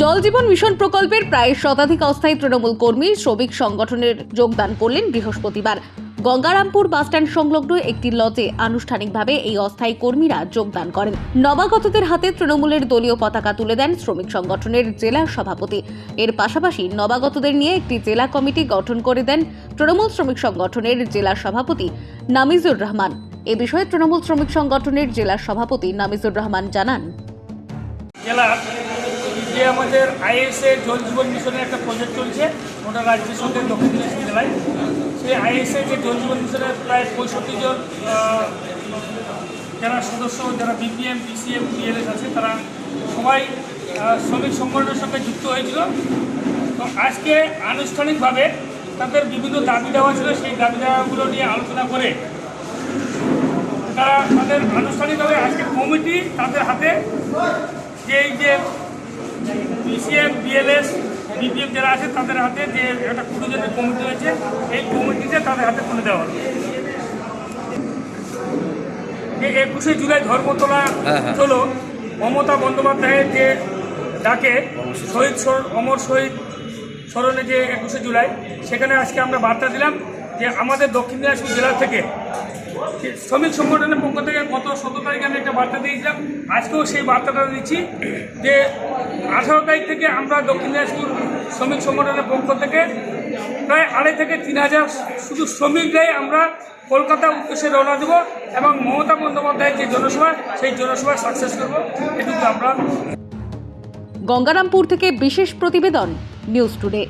জল জীবন মিশন প্রকল্পের প্রায় শতাধিক অস্থায়ী তৃণমূল কর্মী শ্রমিক সংগঠনের যোগদান করলেন বৃহস্পতিবার। গঙ্গারামপুর বাসস্ট্যান্ড সংলগ্ন একটি লজে আনুষ্ঠানিকভাবে এই অস্থায়ী কর্মীরা যোগদান করেন। নবাগতদের হাতে তৃণমূলের দলীয় পতাকা তুলে দেন শ্রমিক সংগঠনের জেলা সভাপতি। এর পাশাপাশি নবাগতদের নিয়ে একটি জেলা কমিটি গঠন করে দেন তৃণমূল শ্রমিক সংগঠনের জেলা সভাপতি নামিজুর রহমান। এ বিষয়ে তৃণমূল শ্রমিক সংগঠনের জেলা সভাপতি নামিজুর রহমান জানান। যে আমাদের আইএসএ জল জীবন মিশনের একটা প্রজেক্ট চলছে, ওটা রাজ্যের সঙ্গে দক্ষিণ দিনাজপুর জেলায় সেই আইএসএ যে জল জীবন মিশনের প্রায় পঁয়ষট্টি জন যারা সদস্য, যারা বিপিএম পিসিএম পিএলএস আছে, তারা সবাই শ্রমিক সংগঠনের সঙ্গে যুক্ত হয়েছিল। তো আজকে আনুষ্ঠানিকভাবে তাদের বিভিন্ন দাবি দেওয়া ছিল, সেই দাবি দেওয়াগুলো নিয়ে আলোচনা করে তারা তাদের আনুষ্ঠানিকভাবে আজকে কমিটি তাদের হাতে যে এই যে পিসিএম বিএলএস বিপিএম যারা আছে তাদের হাতে যে একটা কুটুজনের কমিটি হয়েছে এই কমিটিতে তাদের হাতে তুলে দেওয়া হবে। যে একুশে জুলাই ধর্মতলা চলো মমতা বন্দ্যোপাধ্যায়ের যে ডাকে শহীদ অমর শহীদ স্মরণে যে একুশে জুলাই সেখানে আজকে আমরা বার্তা দিলাম যে আমাদের দক্ষিণ দিনাজপুর জেলা থেকে শ্রমিক সংগঠনের পক্ষ থেকে গত সতেরো তারিখে আমি একটা বার্তা দিয়েছিলাম। আজকেও সেই বার্তাটা দিচ্ছি যে আঠারো তারিখ থেকে আমরা দক্ষিণ দিনাজপুর শ্রমিক সংগঠনের পক্ষ থেকে প্রায় আড়াই থেকে তিন হাজার শুধু শ্রমিকরাই আমরা কলকাতা উদ্দেশ্যে রওনা দেব এবং মমতা বন্দ্যোপাধ্যায়ের যে জনসভা, সেই জনসভা সাকসেস করব। এটুকু আমরা গঙ্গারামপুর থেকে বিশেষ প্রতিবেদন নিউজ টুডে